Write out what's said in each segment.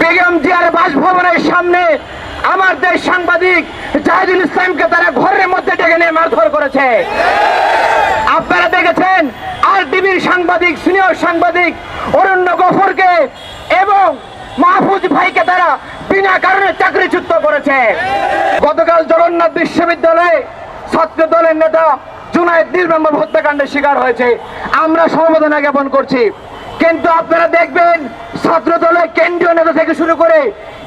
বেগম জিয়ার বাসভবনের সামনে আমার দেশ সাংবাদিক জাহিদুল ইসলামকে তারা ঘরের মধ্যে ডেকে নিয়ে মারধর করেছে। আপনারা দেখেছেন আর টিভির সাংবাদিক, সিনিয়র সাংবাদিক অরণ্য গফরকে এবং মাহফুজ ভাইকে তারা বিনা কারণে চাকরিচ্যুত করেছে। গতকাল জগন্নাথ বিশ্ববিদ্যালয়ে ছাত্র দলের নেতা জুনায়দ নির্মম হত্যাকাণ্ডের শিকার হয়েছে। আমরা সমবেদনা জ্ঞাপন করছি। কিন্তু আপনারা দেখবেন ছাত্র দলের কেন্দ্রীয় নেতা থেকে শুরু করে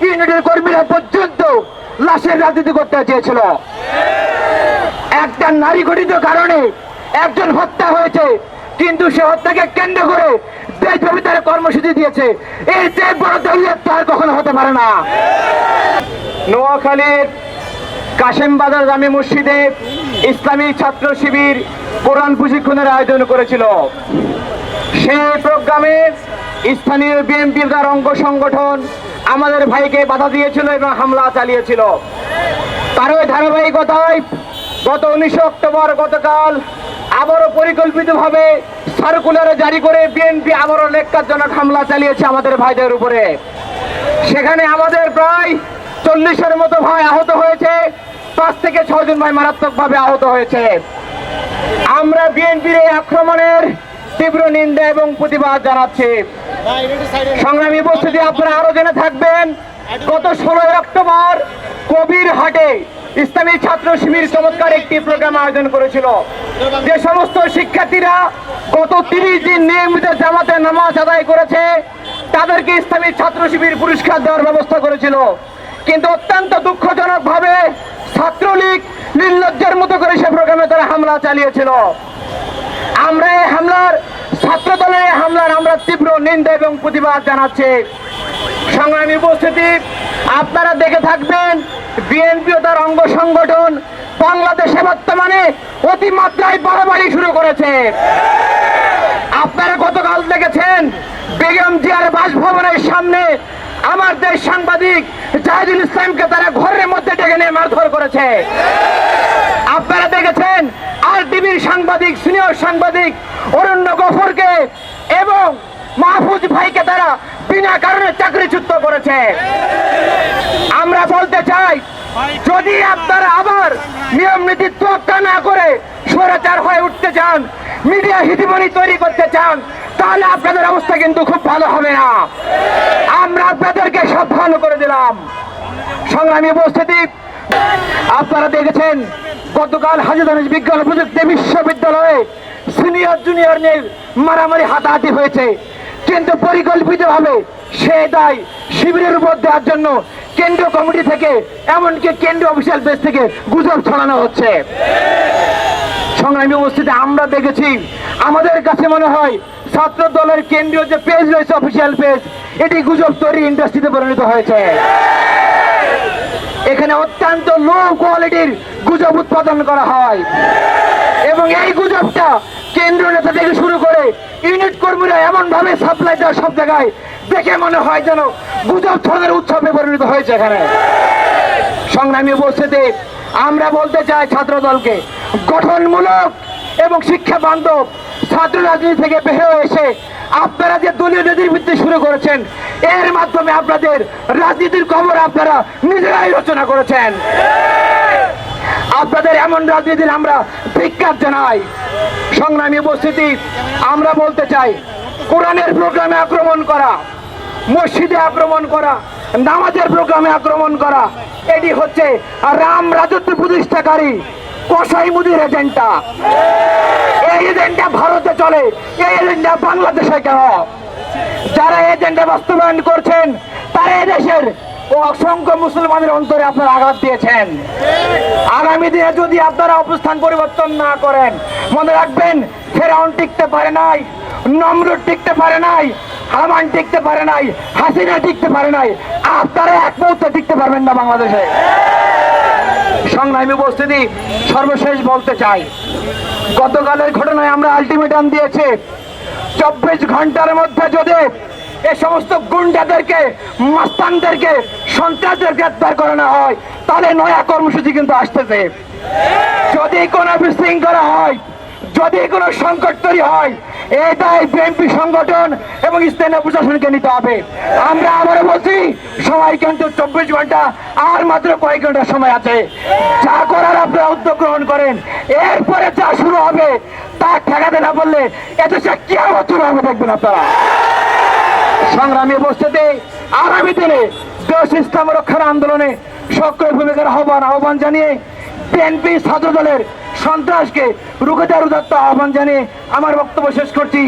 ইউনিটের কর্মীরা পর্যন্ত লাশের রাজনীতি করতে চেয়েছিল। একটা নারী গঠিত কারণে একজন হত্যা হয়েছে, কিন্তু সে হত্যাকে কেন্দ্র করে দেশব্যাপী তারা কর্মসূচি দিয়েছে। এই যে বড় দলীয় তার কখনো হতে পারে না। নোয়াখালীর কাশেম বাজার জামে মসজিদে ইসলামী ছাত্র শিবির কোরআন প্রশিক্ষণের আয়োজন করেছিল। সেই প্রোগ্রামে স্থানীয় বিএনপির তার অঙ্গ সংগঠন আমাদের ভাইকে বাধা দিয়েছিল এবং হামলা চালিয়েছিল। তারই ধারাবাহিকতায় গত উনিশে অক্টোবর গতকাল আবারও পরিকল্পিতভাবে সার্কুলারে জারি করে বিএনপি আবারও লেখকারজনক হামলা চালিয়েছে আমাদের ভাইদের উপরে। সেখানে আমাদের প্রায় চল্লিশের মতো ভাই আহত হয়েছে, পাঁচ থেকে ছজন ভাই মারাত্মকভাবে আহত হয়েছে। আমরা বিএনপির এই আক্রমণের তীব্র নিন্দা এবং প্রতিবাদ জানাচ্ছি। সংগ্রামী উপস্থিতি, আপনারা আরও জেনে থাকবেন, গত ষোলোই অক্টোবর কবির হাটে ইসলামী ছাত্র শিবির চমৎকার একটি প্রোগ্রাম আয়োজন করেছিল। যে সমস্ত শিক্ষার্থীরা গত তিরিশ দিন নিয়মিত জামাতে নামাজ আদায় করেছে, তাদেরকে ইসলামী ছাত্র শিবির পুরস্কার দেওয়ার ব্যবস্থা করেছিল। কিন্তু অত্যন্ত দুঃখজনক ভাবে ছাত্রলীগ নির্লজ্জের মতো করে সে প্রোগ্রামে তারা হামলা চালিয়েছিল। আমরা এই হামলার ছাত্র দলের এই হামলার আমরা তীব্র নিন্দা এবং প্রতিবাদ জানাচ্ছি। সংগ্রামী উপস্থিতি, আপনারা দেখে থাকবেন বিএনপি ও তার অঙ্গ সংগঠন বাংলাদেশে বর্তমানে অতিমাত্রায় বাড়াবাড়ি শুরু করেছে। আপনারা গতকাল দেখেছেন, বেগম জিয়ার বাসভবনের সামনে আমার দেশ সাংবাদিক জাহিদুল ইসলামকে তারা ঘরের মধ্যে ডেকে নিয়ে মারধর করেছে। আপনারা দেখেছেন আর সাংবাদিক, সিনিয়র সাংবাদিক অরণ্য গফরকে এবং মাহফুজ ভাইকে তারা বিনা কারণে চাকরিচ্যুত করেছে। আমরা বলতে চাই, যদি আপনারা আবার নিয়ম নীতি তোয়াক্কা না করে স্বৈরাচার হয়ে উঠতে চান, মিডিয়া হিতিমনি তৈরি করতে চান, তাহলে আপনাদের অবস্থা কিন্তু খুব ভালো হবে না। আমরা আপনাদেরকে সব ভালো করে দিলাম। সংগ্রামী উপস্থিতি আপনারা দেখেছেন, গতকাল হাজিদানিজ বিজ্ঞান প্রযুক্তি বিশ্ববিদ্যালয়ে সিনিয়র, জুনিয়র নিয়ে মারামারি, হাতাহাতি হয়েছে। কিন্তু পরিকল্পিতভাবে সে দায় শিবিরের উপর দেওয়ার জন্য কেন্দ্রীয় কমিটি থেকে, এমনকি কেন্দ্রীয় অফিসিয়াল বেস থেকে গুজব ছড়ানো হচ্ছে। সংগ্রামী উপস্থিতি আমরা দেখেছি। আমাদের কাছে মনে হয় ছাত্র দলের কেন্দ্রীয় যে পেজ রয়েছে অফিসিয়াল পেজ এটি গুজব তৈরি ইন্ডাস্ট্রিতে পরিণত হয়েছে। এখানে অত্যন্ত লো কোয়ালিটির গুজব উৎপাদন করা হয়। এবং এই গুজবটা কেন্দ্র নেতা থেকে শুরু করে ইউনিট কর্মীরা এমন ভাবে সাপ্লাই দেওয়া সব জায়গায় দেখে মনে হয় যেন গুজব ছড়ানোর উৎসবে পরিণত হয়েছে এখানে। সংগ্রামী উপস্থিতি, আমরা বলতে চাই ছাত্র দলকে গঠনমূলক এবং শিক্ষা বান্ধব ছাত্র রাজনীতি থেকে বের এসে আপনারা যে দলীয় নীতির শুরু করেছেন, এর মাধ্যমে আপনাদের রাজনীতির খবর আপনারা নিজেরাই রচনা করেছেন। আপনাদের এমন রাজনীতির আমরা ধিক্কার জানাই। সংগ্রামী উপস্থিতি, আমরা বলতে চাই, কোরআনের প্রোগ্রামে আক্রমণ করা, মসজিদে আক্রমণ করা, নামাজের প্রোগ্রামে আক্রমণ করা, এটি হচ্ছে রাম রাজত্ব প্রতিষ্ঠাকারী কসাই মুদির এজেন্টটা এই এজেন্টটা ভারতে চলে, এই এজেন্টটা বাংলাদেশে কেন? যারা এজেন্টে বাস্তবায়ন করছেন, তারা এদেশের ও অসংখ্য মুসলমানের অন্তরে আপনারা আঘাত দিয়েছেন। আগামী দিনে যদি আপনারা অবস্থান পরিবর্তন না করেন, মনে রাখবেন, ফেরাউন টিকতে পারে নাই, নমরুদ টিকতে পারে নাই, হামান টিকতে পারে নাই, হাসিনা টিকতে পারে নাই। আপনারা এক মুহূর্তে টিকতে পারবেন না বাংলাদেশে। সংগ্রামী উপস্থিতি সর্বশেষ বলতে চাই। গতকালের ঘটনায় আমরা আলটিমেটাম দিয়েছি, চব্বিশ ঘণ্টার মধ্যে যদি এ সমস্ত গুন্ডাদেরকে, মাস্তানদেরকে সন্ত্রাসদের গ্রেপ্তার করানো হয়, তাহলে নয়া কর্মসূচি কিন্তু আসতেছে। যদি কোনো বিশৃঙ্খলা হয়, যদি কোনো সংকট তৈরি হয় দায় বিএনপি সংগঠন এবং স্থানীয় প্রশাসনকে নিতে হবে। আমরা আবারও বলছি, সময় কিন্তু চব্বিশ ঘণ্টা, আর মাত্র কয়েক ঘণ্টা সময় আছে। যা করার আপনারা উদ্যোগ গ্রহণ করেন। এরপরে যা শুরু হবে, তা ঠেকাতে না বললে এত সে কি শুরু হবে, দেখবেন আপনারা। সংগ্রামী উপস্থিতি, আগামী দিনে দেশ ইসলাম রক্ষার আন্দোলনে সক্রিয় ভূমিকার আহ্বান আহ্বান জানিয়ে বিএনপি ছাত্র দলের সন্ত্রাসকে রুখে দেওয়ার উদাত্ত আহ্বান জানিয়ে আমার বক্তব্য শেষ করছি।